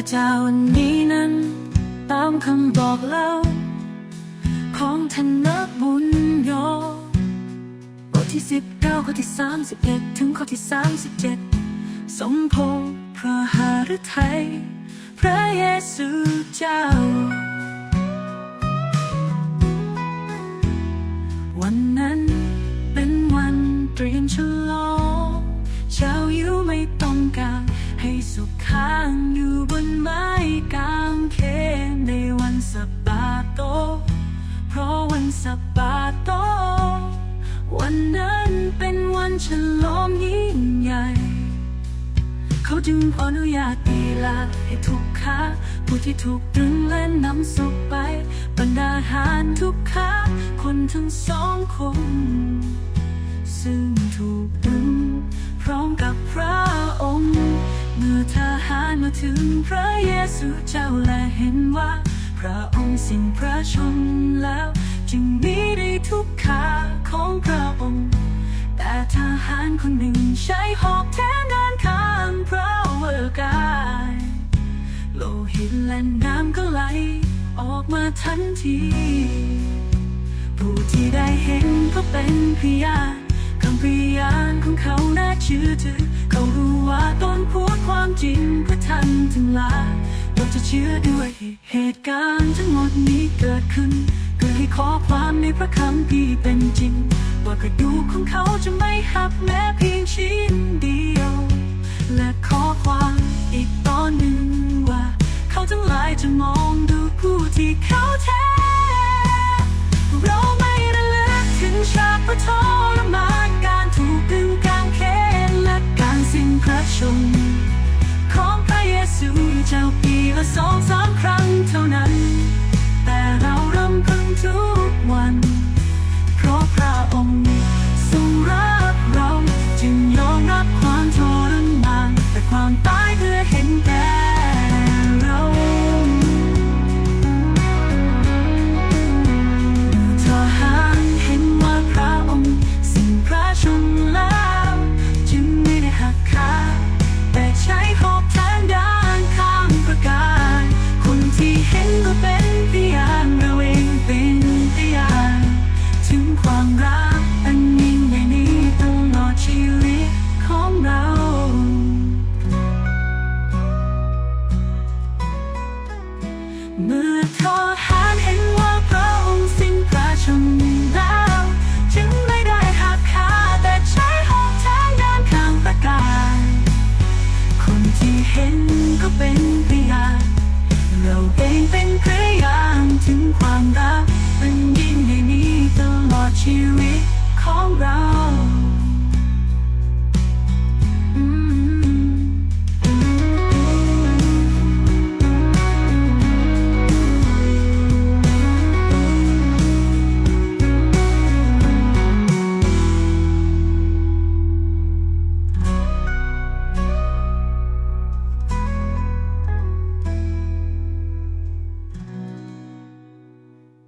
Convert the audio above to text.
ว่าเจ้าวันนี้นั้น ตามคำบอกเล่า ของท่านนักบุญโยบทที่สิบเก้าข้อที่สามสิบเอ็ดถึงข้อที่สามสิบเจ็ดสมพงษ์พระหฤทัยพระเยซูเจ้า วันนั้นเป็นวันเตรียมฉลองชาวยิวไม่ต้องการ ให้สุขค้างอยู่บนไม้กางเขนในวันสปาโต เพราะวันสปาโต วันนั้นเป็นวันฉลองยิ่งใหญ่ เขาจึงขออนุญาตีลาให้ทุกค้าผู้ที่ถูกตรึงและนำศพไปบรรดาหารทุกค้าคนทั้งสองคน ถึงพระเยซูเจ้าและเห็นว่า พระองค์สิ้นพระชนแล้ว จึงมีได้ทุกขาของพระองค์ แต่ทหารคนหนึ่งใช้หอกแทงด้านข้างพระวรกายโลหิตและน้ำก็ไหล ออกมาทันที ผู้ที่ได้เห็นก็เป็นพยานคำพยานของเขาน่าเชื่อถือเขารู้ว่าต้นพูดความ จริงเพื่อท่านทั้งหลายเราจะเชื่อด้วยเหตุการณ์ทั้งหมดนี้เกิดขึ้นเพื่อให้ขอความในพระคัมภีร์เป็นจริง ว่ากระดูกของเขาจะไม่หักแม้เพียงชิ้นเดียว 물